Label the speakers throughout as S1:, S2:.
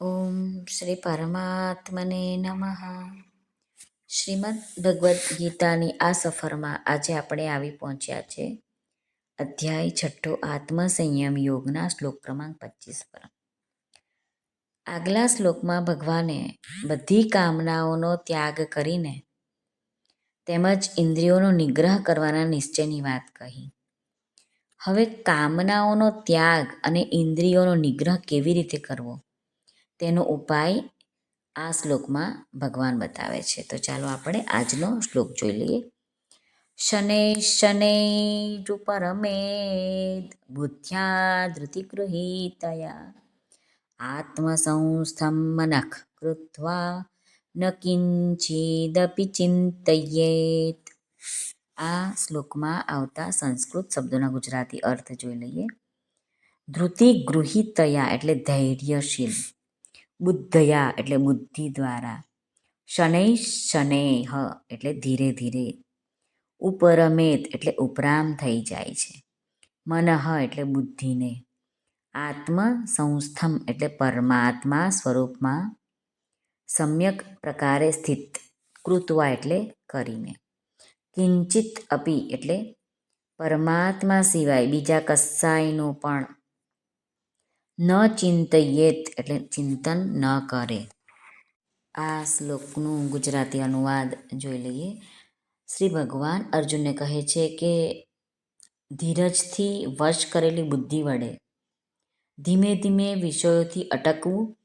S1: ઓમ શ્રી પરમાત્મને નમઃ શ્રીમદ ભગવદ્ ગીતાની આ સફરમાં આજે આપણે આવી પહોંચ્યા છે અધ્યાય છઠ્ઠો આત્મસંયમ યોગના શ્લોક ક્રમાંક પચીસ પર. આગલા શ્લોકમાં ભગવાને બધી કામનાઓનો ત્યાગ કરીને તેમજ ઇન્દ્રિયોનો નિગ્રહ કરવાના નિશ્ચયની વાત કહી. હવે કામનાઓનો ત્યાગ અને ઇન્દ્રિયોનો નિગ્રહ કેવી રીતે કરવો? તેનો ઉપાય આ શ્લોકમાં ભગવાન બતાવે છે. તો ચાલો આપણે આજનો શ્લોક જોઈ લઈએ. શનૈ શનૈરુપરમેદ બુદ્ધ્યા ધૃતિગૃહીતયા આત્મસંસ્થમ મનઃ કૃત્વા ન કિંચિદપી ચિંતયેત. આ શ્લોકમાં આવતા સંસ્કૃત શબ્દોના ગુજરાતી અર્થ જોઈ લઈએ. ધૃતિ ગૃહિતયા એટલે ધૈર્યશીલ બુદ્ધયા એટલે બુદ્ધિ દ્વારા. શનૈ શનૈહ એટલે ધીરે ધીરે. ઉપરમેત એટલે ઉપરામ થઈ જાય છે. મનઃ એટલે બુદ્ધિને. આત્મ સંસ્થમ એટલે પરમાત્મા સ્વરૂપમાં. સમ્યક પ્રકારે સ્થિત, કૃત્વા એટલે કરીને. કિંચિત અપી એટલે પરમાત્મા સિવાય બીજા કસાયનું પણ ન ચિંતયેત એટલે ચિંતન ન કરે. આ શ્લોકનું ગુજરાતી અનુવાદ જોઈ લઈએ. શ્રી ભગવાન અર્જુનને કહે છે કે, ધીરજથી વશ કરેલી બુદ્ધિ વડે ધીમે ધીમે વિષયોથી અટકવું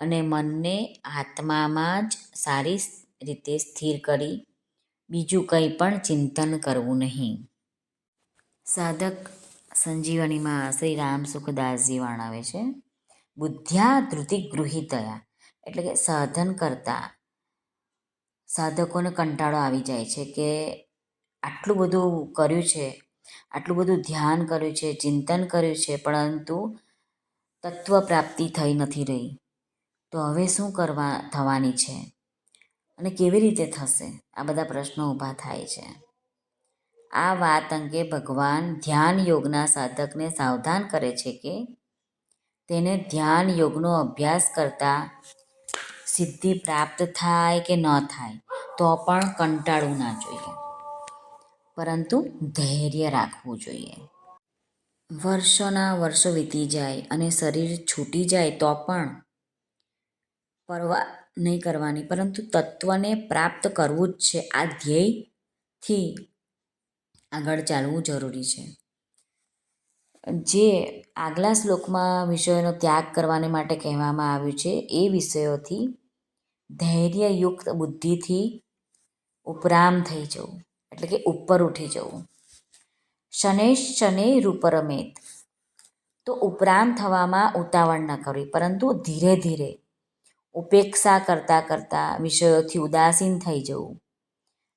S1: અને મનને આત્મામાં જ સારી રીતે સ્થિર કરી બીજું કંઈ પણ ચિંતન કરવું નહીં. સાધક સંજીવનીમાં શ્રી રામ સુખદાસજી વર્ણવે છે બુદ્ધ્યા ધૃતિ ગૃહિતયા એટલે કે સાધન કરતા સાધકોને કંટાળો આવી જાય છે કે આટલું બધું કર્યું છે, આટલું બધું ધ્યાન કર્યું છે, ચિંતન કર્યું છે, પરંતુ તત્વ પ્રાપ્તિ થઈ નથી રહી. તો હવે શું કરવા થવાની છે? અને કેવી રીતે થશે? આ બધા પ્રશ્નો ઊભા થાય છે. આ વાત અંગે ભગવાન ધ્યાન યોગના સાધકને સાવધાન કરે છે કે તેને ધ્યાન યોગનો અભ્યાસ કરતા સિદ્ધિ પ્રાપ્ત થાય કે ન થાય, તો પણ કંટાળવું ના જોઈએ. પરંતુ ધૈર્ય રાખવું જોઈએ. વર્ષોના વર્ષો વીતી જાય અને શરીર છૂટી જાય તો પણ પરવા નહીં કરવાની, પરંતુ તત્વને પ્રાપ્ત કરવું જ છે. આ ધ્યેયથી આગળ ચાલવું જરૂરી છે. જે આગલા શ્લોકમાં વિષયોનો ત્યાગ કરવાને માટે કહેવામાં આવ્યું છે, એ વિષયોથી ધૈર્યયુક્ત બુદ્ધિથી ઉપરામ થઈ જવું, એટલે કે ઉપર ઉઠી જવું. શને શને રૂપરમેત. તો ઉપરામ થવામાં ઉતાવળ ન કરવી, પરંતુ ધીરે ધીરે ઉપેક્ષા કરતાં કરતાં વિષયોથી ઉદાસીન થઈ જવું.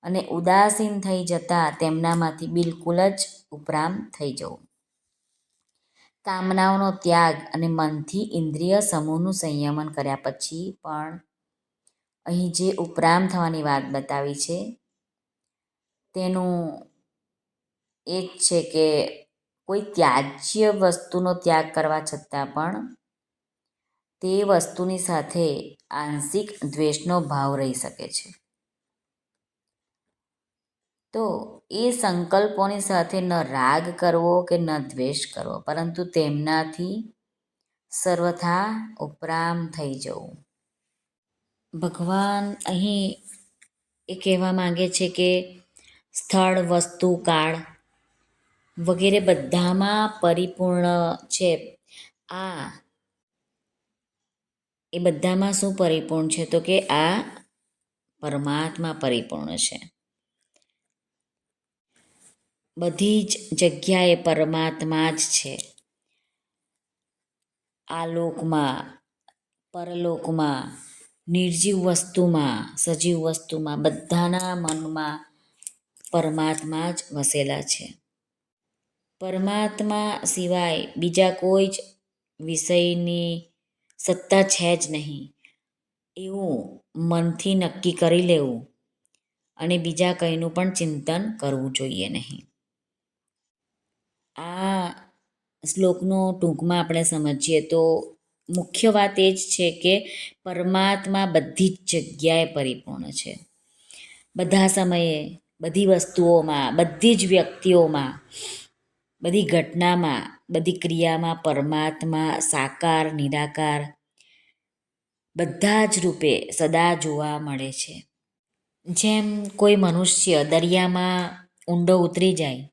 S1: અને ઉદાસીન થઈ જતાં તેમનામાંથી બિલકુલ જ ઉપરામ થઈ જવું. કામનાઓનો ત્યાગ અને મનથી ઇન્દ્રિય સમૂહનું સંયમન કર્યા પછી પણ અહીં જે ઉપરામ થવાની વાત બતાવી છે, તેનું એ જ છે કે કોઈ ત્યાજ્ય વસ્તુનો ત્યાગ કરવા છતાં પણ તે વસ્તુની સાથે આંશિક દ્વેષનો ભાવ રહી શકે છે. તો એ સંકલ્પોની સાથે ન રાગ કરવો કે ન દ્વેષ કરવો, પરંતુ તેમનાથી સર્વથા ઉપરામ થઈ જવું. ભગવાન અહીં એ કહેવા માંગે છે કે સ્થળ, વસ્તુ, કાળ વગેરે બધામાં પરિપૂર્ણ છે. આ એ બધામાં શું પરિપૂર્ણ છે? તો કે આ પરમાત્મા પરિપૂર્ણ છે. બધી જ જગ્યાએ પરમાત્મા જ છે. આ લોકમાં, પરલોકમાં, નિર્જીવ વસ્તુમાં, સજીવ વસ્તુમાં, બધાના મનમાં પરમાત્મા જ વસેલા છે. પરમાત્મા સિવાય બીજા કોઈ જ વિષયની સત્તા છે જ નહીં. એવું મનથી નક્કી કરી લેવું અને બીજા કંઈનું પણ ચિંતન કરવું જોઈએ નહીં. આ શ્લોકનો ટૂંકમાં આપણે સમજીએ તો મુખ્ય વાત એ જ છે કે પરમાત્મા બધી જ જગ્યાએ પરિપૂર્ણ છે. બધા સમયે, બધી વસ્તુઓમાં, બધી જ વ્યક્તિઓમાં, બધી ઘટનામાં, બધી ક્રિયામાં પરમાત્મા સાકાર, નિરાકાર બધા જ રૂપે સદા જોવા મળે છે. જેમ કોઈ મનુષ્ય દરિયામાં ઊંડો ઉતરી જાય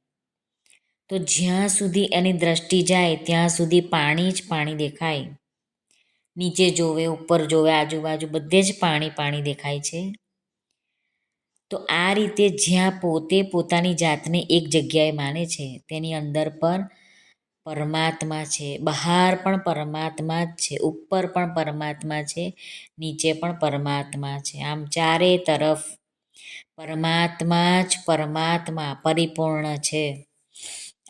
S1: તો જ્યાં સુધી એની દ્રષ્ટિ જાય, ત્યાં સુધી પાણી જ પાણી દેખાય. નીચે જોવે, ઉપર જોવે, આજુબાજુ બધે જ પાણી પાણી દેખાય છે. તો આ રીતે જ્યાં પોતે પોતાની જાતને એક જગ્યાએ માને છે, તેની અંદર પણ પરમાત્મા છે. બહાર પણ પરમાત્મા જ છે, ઉપર પણ પરમાત્મા છે, નીચે પણ પરમાત્મા છે. આમ ચારે તરફ પરમાત્મા જ પરમાત્મા પરિપૂર્ણ છે.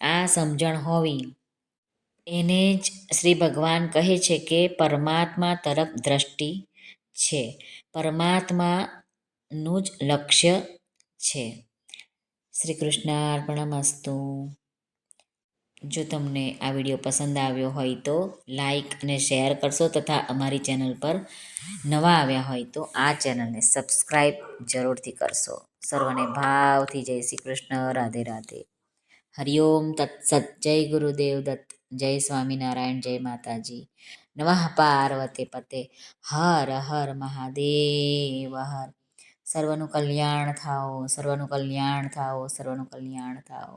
S1: આ સમજણ હોવી. એને જ શ્રી ભગવાન કહે છે કે પરમાત્મા તરફ દ્રષ્ટિ છે. પરમાત્માનું જ લક્ષ્ય છે. શ્રી કૃષ્ણ અર્પણમસ્તુ જો તમને આ વીડિયો પસંદ આવ્યો હોય તો લાઈક અને શેર કરશો તથા અમારી ચેનલ પર નવા આવ્યા હોય તો આ ચેનલને સબસ્ક્રાઈબ જરૂરથી કરશો. સર્વને ભાવથી જય શ્રી કૃષ્ણ. રાધે રાધે. હરિઓમ તત્સત જય ગુરુદેવ દત્ત જય સ્વામિનારાયણ જય માતાજી નમઃ પાર્વતે પતે હર હર મહાદેવ હર સર્વનું કલ્યાણ થાઓ સર્વનું કલ્યાણ થાઓ સર્વનું કલ્યાણ થાઓ